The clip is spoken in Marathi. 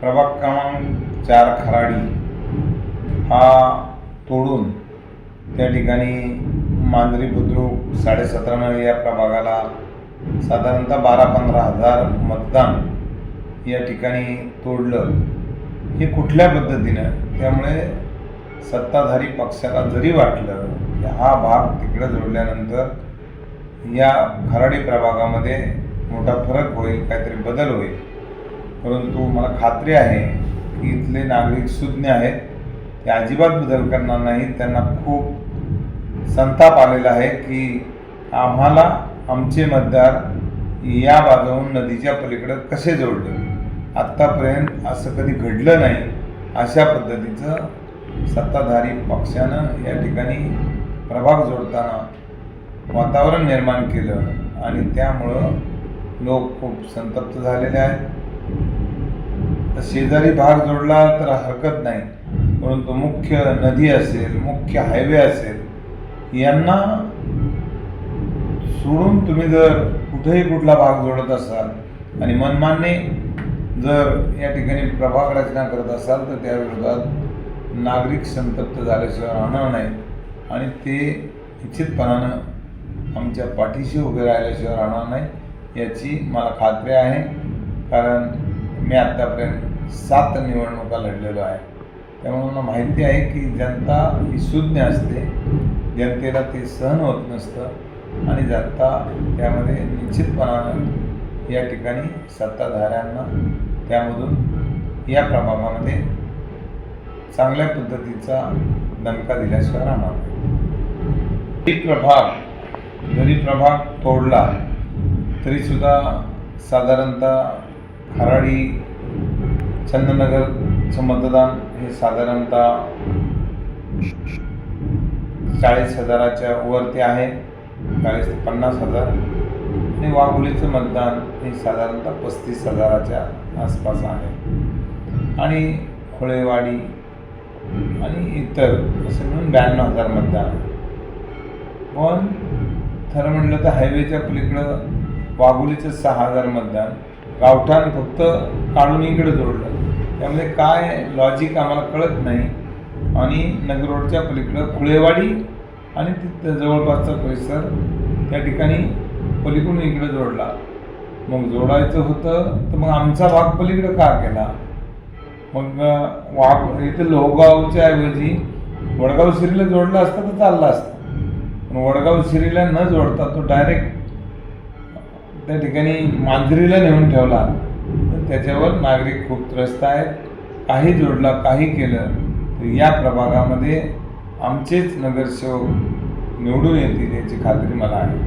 प्रभाग क्रमांक चार खराडी हा तोडून त्या ठिकाणी मांजरी बुद्रुक साडेसतरा नळी या प्रभागाला साधारणतः बारा पंधरा हजार मतदान या ठिकाणी तोडलं. हे कुठल्या पद्धतीनं? त्यामुळे सत्ताधारी पक्षाला जरी वाटलं की हा भाग तिकडे जोडल्यानंतर या खराडी प्रभागामध्ये मोठा फरक होईल काहीतरी बदल होईल. परंतु मला खात्री आहे की इथले नागरिक सुज्ञ आहेत. ते अजिबात बदल करणार नाहीत त्यांना खूप संताप आलेला आहे की आम्हाला आमचे मतदार या बाजूहून नदीच्या पलीकडं कसे जोडले? आत्तापर्यंत असं कधी घडलं नाही अशा पद्धतीचं सत्ताधारी पक्षानं या ठिकाणी प्रभाग जोडताना वातावरण निर्माण केलं आणि त्यामुळं लोक खूप संतप्त झालेले आहेत. तर शेजारी भाग जोडला तर हरकत नाही. परंतु मुख्य नदी असेल मुख्य हायवे असेल यांना सोडून तुम्ही जर कुठेही कुठला भाग जोडत असाल आणि मनमान्य जर या ठिकाणी प्रभाग रचना करत असाल तर त्या विरोधात नागरिक संतप्त झाल्याशिवाय राहणार नाही आणि ते निश्चितपणानं आमच्या पाठीशी उभे राहिल्याशिवाय राहणार नाही याची मला खात्री आहे. कारण मी आत्तापर्यंत सात निवडणुका लढलेलो आहे. त्यामुळे मला माहिती आहे की जनता ही शून्य असते जनतेला ते सहन होत नसतं आणि जनता त्यामध्ये निश्चितपणानं या ठिकाणी सत्ताधाऱ्यांना त्यामधून या प्रभावामध्ये चांगल्या पद्धतीचा दणका दिल्याशिवाय राहणार नाही. जरी प्रभाग जरी प्रभाग तोडला तरीसुद्धा साधारणतः खराडी चंदनगरचं मतदान हे साधारणतः चाळीस हजाराच्या वरती आहे. चाळीस ते पन्नास हजार. आणि वाघोलीचं मतदान हे साधारणतः पस्तीस हजाराच्या आसपास आहे. आणि खोळेवाडी आणि इतर असं मिळून ब्याण्णव हजार मतदान आहे. पण खरं म्हटलं तर हायवेच्या पलीकडं वाघोलीचं सहा हजार मतदान गावठाण फक्त काढून इकडे जोडलं. त्यामध्ये काय लॉजिक आम्हाला कळत नाही. आणि नगर रोडच्या पलीकडं खुळेवाडी आणि तिथं जवळपासचा परिसर त्या ठिकाणी पलीकडून इकडे जोडला. मग जोडायचं होतं तर मग आमचा भाग पलीकडं का केला मग वाघ इथं लोहगावच्या ऐवजी वडगाव शिरीला जोडला असता तर चालला असता. पण वडगाव शिरीला न जोडता तो डायरेक्ट त्या ठिकाणी मांजरीला नेऊन ठेवला. तर त्याच्यावर नागरिक खूप त्रस्त आहेत. काही जोडला काही केलं. तर या प्रभागामध्ये आमचेच नगरसेवक निवडून येतील याची खात्री मला आहे.